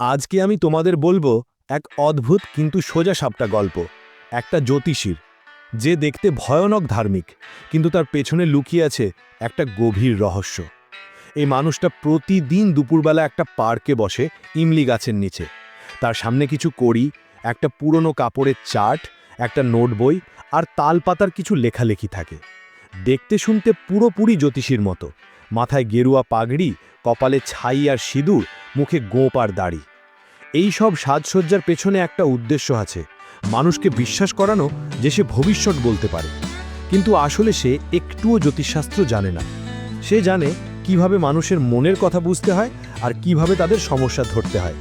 আজকে আমি তোমাদের বলব এক অদ্ভুত কিন্তু সোজা সাপটা গল্প, একটা জ্যোতিষীর, যে দেখতে ভয়ানক ধার্মিক, কিন্তু তার পেছনে লুকিয়ে আছে একটা গভীর রহস্য। এই মানুষটা প্রতিদিন দুপুরবেলা একটা পার্কে বসে ইমলি গাছের নিচে। তার সামনে কিছু করি একটা পুরনো কাপড়ের চার্ট একটা নোট বই আর তালপাতার কিছু লেখালেখি থাকে। দেখতে শুনতে পুরোপুরি জ্যোতিষীর মতো। মাথায় গেরুয়া পাগড়ি, কপালে ছাই আর সিঁদুর, মুখে গোপ আর দাড়ি। এই সব সাজসজ্জার পেছনে একটা উদ্দেশ্য আছে। মানুষকে বিশ্বাস করানো যে সে ভবিষ্যৎ বলতে পারে। কিন্তু আসলে সে একটুও জ্যোতিষশাস্ত্র জানে না। সে জানে কীভাবে মানুষের মনের কথা বুঝতে হয় আর কীভাবে তাদের সমস্যা ধরতে হয়।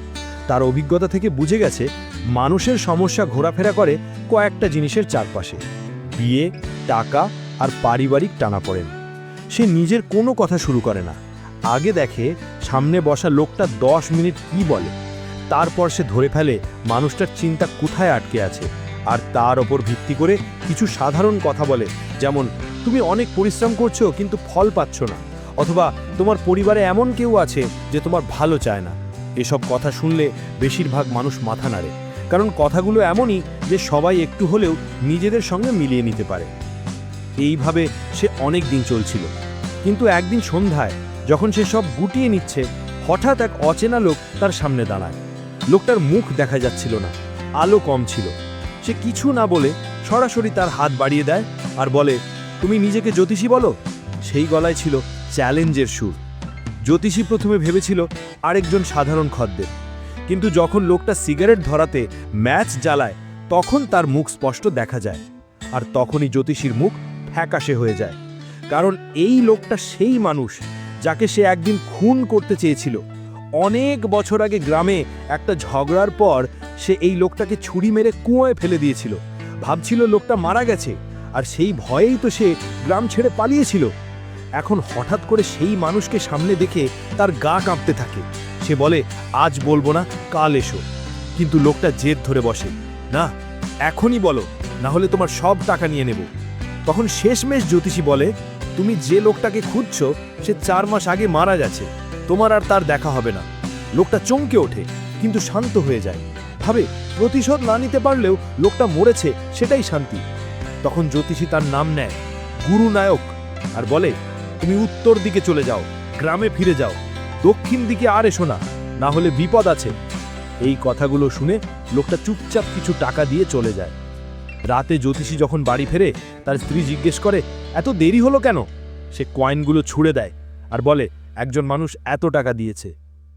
তার অভিজ্ঞতা থেকে বুঝে গেছে, মানুষের সমস্যা ঘোরাফেরা করে কয়েকটা জিনিসের চারপাশে। বিয়ে, টাকা আর পারিবারিক টানাপড়েন। সে নিজের কোনো কথা শুরু করে না। আগে দেখে সামনে বসা লোকটা দশ মিনিট কি বলে? তারপর সে ধরে ফেলে মানুষটার চিন্তা কোথায় আটকে আছে। আর তার ওপর ভিত্তি করে কিছু সাধারণ কথা বলে, যেমন, তুমি অনেক পরিশ্রম করছ, কিন্তু ফল পাচ্ছ না। অথবা, তোমার পরিবারে এমন কেউ আছে যে তোমার ভালো চায় না। এসব কথা শুনলে বেশিরভাগ মানুষ মাথা নাড়ে। কারণ কথাগুলো এমনই যে সবাই একটু হলেও নিজেদের সঙ্গে মিলিয়ে নিতে পারে। এইভাবে সে অনেক দিন চলছিল। কিন্তু একদিন সন্ধ্যায়, যখন সে সব গুটিয়ে নিচ্ছে, হঠাৎ এক অচেনা লোক তার সামনে দাঁড়ায়। লোকটার মুখ দেখা যাচ্ছিল না, আলো কম ছিল। সে কিছু না বলে সরাসরি তার হাত বাড়িয়ে দেয় আর বলে, তুমি নিজেকে জ্যোতিষী বলো? সেই গলায় ছিল চ্যালেঞ্জের সুর। জ্যোতিষী প্রথমে ভেবেছিল আরেকজন সাধারণ খদ্দের। কিন্তু যখন লোকটা সিগারেট ধরাতে ম্যাচ জ্বালায়, তখন তার মুখ স্পষ্ট দেখা যায় আর তখনই জ্যোতিষীর মুখ ফ্যাকাশে হয়ে যায়। কারণ এই লোকটা সেই মানুষ যাকে সে একদিন খুন করতে চেয়েছিল। অনেক বছর আগে গ্রামে একটা ঝগড়ার পর সে এই লোকটাকে ছুরি মেরে কুয়োয় ফেলে দিয়েছিল। ভাবছিল লোকটা মারা গেছে, আর সেই ভয়েই তো সে গ্রাম ছেড়ে পালিয়েছিল। এখন হঠাৎ করে সেই মানুষকে সামনে দেখে তার গা কাঁপতে থাকে। সে বলে, আজ বলব না, কাল এসো। কিন্তু লোকটা জেদ ধরে বসে, না, এখনই বলো না হলে তোমার সব টাকা নিয়ে নেব। তখন শেষমেশ জ্যোতিষী বলে, তুমি যে লোকটাকে খুঁজছো, সে চার মাস আগে মারা গেছে। তোমার আর তার দেখা হবে না। লোকটা চমকে ওঠে, কিন্তু শান্ত হয়ে যায়। ভাবে, প্রতিশোধ না নিতে পারলেও লোকটা মরেছে, সেটাই শান্তি। তখন জ্যোতিষী তার নাম নেয়, গুরু নায়ক, আর বলে, তুমি উত্তর দিকে চলে যাও, গ্রামে ফিরে যাও। দক্ষিণ দিকে আর এসো না না হলে বিপদ আছে। এই কথাগুলো শুনে লোকটা চুপচাপ কিছু টাকা দিয়ে চলে যায়। রাতে জ্যোতিষী যখন বাড়ি ফেরে, তার স্ত্রী জিজ্ঞেস করে, এত দেরি হলো কেন? সে কয়েনগুলো ছুঁড়ে দেয়, আর বলে একজন মানুষ এত টাকা দিয়েছে।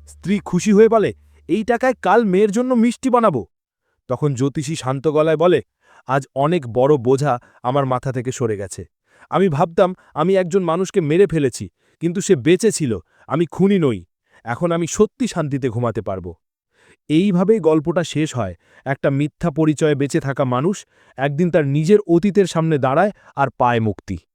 স্ত্রী খুশি হয়ে বলে, এই টাকায় কাল মেয়ের জন্য মিষ্টি বানাবো। তখন জ্যোতিষী শান্ত গলায় বলে, আজ অনেক বড় বোঝা আমার মাথা থেকে সরে গেছে। আমি ভাবতাম আমি একজন মানুষকে মেরে ফেলেছি, কিন্তু সে বেঁচে ছিল, আমি খুনি নই। এখন আমি সত্যি শান্তিতে ঘুমাতে পারব। এইভাবেই গল্পটা শেষ হয়। একটা মিথ্যা পরিচয়ে বেঁচে থাকা মানুষ একদিন তার নিজের অতীতের সামনে দাঁড়ায় আর পায় মুক্তি।